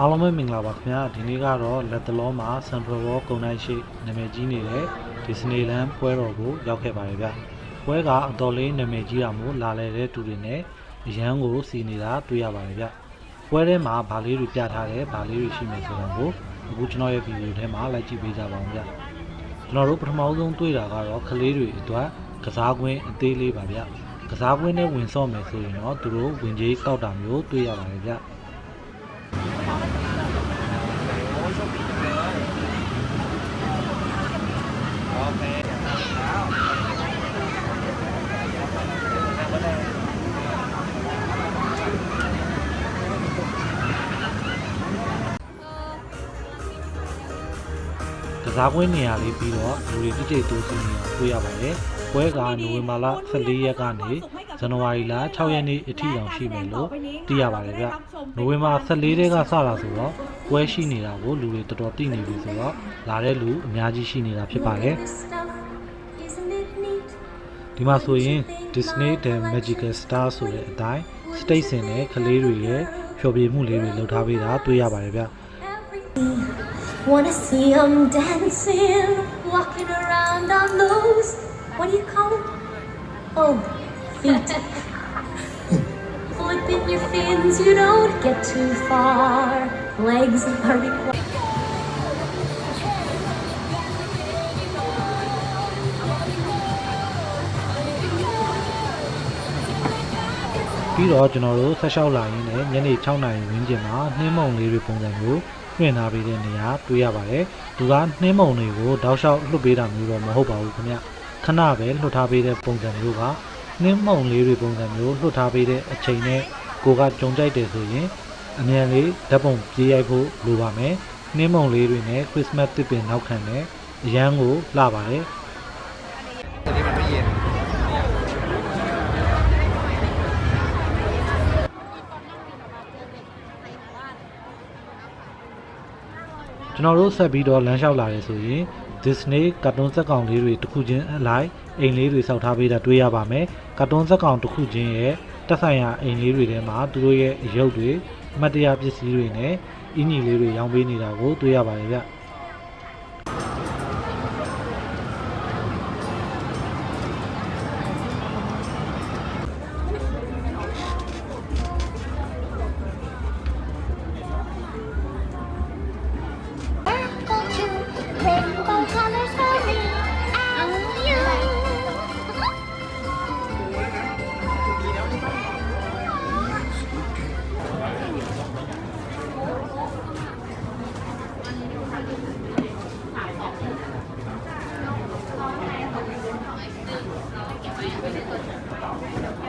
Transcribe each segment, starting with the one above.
အားလုံးပဲမင်္ဂလာပါခင်ဗျာဒီနေ့ကတော့လက်တလုံးမှာ Central World ကုန်တိုင်းရှိနာမည်ကြီးနေတဲ့ Disneyland ပွဲတော်ကိုရောက်ခဲ့ပါတယ်ဗျပွဲကအတော်လေးနာမည်ကြီးတာမို့လာလဲတဲ့သူတွေနဲ့အရန်ကိုစီနေတာတွေ့ရပါတယ်ဗျပွဲထဲမှာဗာလေးတွေပြထားတယ်ဗာလေးတွေရှိမယ်ဆိုတော့ကိုအခုကျွန်တော်ရဲ့ဗီဒီယိုထဲမှာလိုက်ကြည့်ပေးကြပါဦးဗျကျွန်တော်တို့ပထမဆုံးတွေ့တာကတော့ကလေးတွေအတွက်ကစားကွင်းအသေးလေးပါဗျကစားကွင်းနဲ့ဝင်ဆော့မယ်ဆိုရင်တော့သူတို့ဝင်ကြီးကောက်တာမျိုးတွေ့ရပါတယ်ဗျ က စားကွင်းနေရာလေးပြီးတော့လူတွေတိကျတိုးစီနေတာတွေ့ရပါတယ်။ပွဲကနိုဝင်ဘာလ14ရက်ကနေဇန်နဝါရီလ6ရက်နေ့အထိတောင်ရှိမယ်လို့သိရပါတယ်ဗျ။နိုဝင်ဘာ14ရက်ကစတာဆိုတော့ ပွဲရှိနေတာကိုလူတွေတော်တော်သိနေပြီဆိုတော့လာတဲ့လူအများကြီးရှိနေတာဖြစ်ပါတယ်။ Isn't it neat? ဒီမှာဆိုရင် Disney The Magical Star ဆိုတဲ့အတိုင်း stage ဆင်တဲ့ကလေးတွေရဲ့ဖျော်ဖြေမှုလေးတွေလုပ်ထားပေးတာတွေ့ရပါတယ်ဗျ။ Everything. Wanna see 'em dancing, walking around on those. What do you call them? Oh, feet. Flipping your fins, you don't get too far. Legs are required. ပြီးတော့ကျွန်တော်တို့ဆက်လျှောက်လာရင်းနဲ့ညနေ6နာရီဝန်းကျင်မှာနှင်းမုံလေးတွေပုံစံမျိုးလွှင့်ထားပေးတဲ့နေရာတွေ့ရပါတယ်။သူကနှင်းမုံတွေကိုတောက်လျှောက်လွှတ်ပေးတာမျိုးတော့မဟုတ်ပါဘူးခင်ဗျ။ခဏပဲလွှတ်ထားပေးတဲ့ပုံစံမျိုးကနှင်းမုံလေးတွေပုံစံမျိုးလွှတ်ထားပေးတဲ့အချိန်နဲ့ကိုကကြုံကြိုက်တယ်ဆိုရင် အမြန်လေးဓာတ်ပုံပြေးရိုက်ဖို့လိုပါမယ်နှင်းမုံလေးတွေနဲ့ခရစ်စမတ်သစ်ပင်နောက်ခံတဲ့အရန်ကိုလှပါတယ်ကျွန်တော်တို့ဆက်ပြီးတော့လမ်းလျှောက်လာတယ်ဆိုရင် Disney ကတ်တုန်းဇာတ်ကောင်လေးတွေတစ်ခုချင်းအလိုက်အိမ်လေးတွေစောက်ထားပေးတာတွေ့ရပါမယ်ကတ်တုန်းဇာတ်ကောင်တစ်ခုချင်းရဲ့တက်ဆိုင်ရာအိမ်လေးတွေထဲမှာသူတို့ရဲ့အရုပ်တွေ အမှတ်တရပစ္စည်းတွေနဲ့အင်ကြီးလေးတွေရောင်းပေးနေတာကိုတွေ့ရပါတယ်ဗျ။ 我先走，先不打。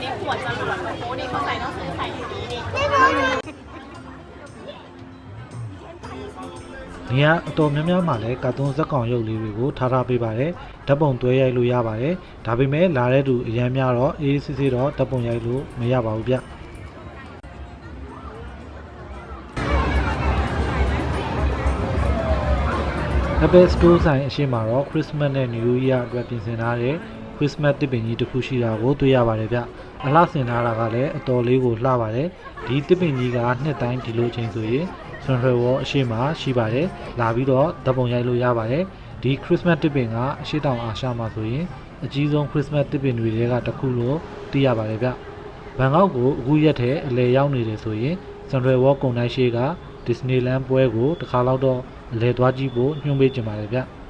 นขวดจรวดโอ้โหนี่เขาใส่ต้องซื้อใส่อย่างนี้ดิ နေရာအတော်များများမှာလည်းကာတွန်းဇက်ကောင်ရုပ်လေးတွေကိုထားထားပေးပါတယ်ဓာတ်ပုံတွဲရိုက်လို့ရပါတယ်ဒါပေမဲ့လာတဲ့သူအရန်များတော့အေးစစ်စစ်တော့ဓာတ်ပုံရိုက်လို့မရပါဘူးဗျ Apple Store ဆိုင်အရှိမတော့ Christmas နဲ့ New Year အတွက်ပြင်ဆင်ထားတဲ့ Christmas တစ်ပင်ကြီးတစ်ခုရှိတာကိုတွေ့ရပါတယ်ဗျ။အလှဆင်ထားတာကလည်းအတော်လေးကိုလှပါတယ်။ဒီတစ်ပင်ကြီးကနှစ်တိုင်းဒီလိုချိန်ဆိုရင် Central World အရှိမရှိပါတယ်။လာပြီးတော့ဓာတ်ပုံရိုက်လို့ရပါတယ်။ဒီ Christmas တစ်ပင်ကအရှိတောင်အာရှမှာဆိုရင်အကြီးဆုံး Christmas တစ်ပင်တွေထဲကတစ်ခုလို့သိရပါတယ်ဗျ။ဘန်ကောက်ကိုအခုရက်ထဲအလဲရောက်နေတယ်ဆိုရင် Central World ကုန်တိုင်းရှိက Disneyland ပွဲကိုတစ်ခါတော့တော့အလဲသွားကြည့်ဖို့ညွှန်ပေးကြပါတယ်ဗျ။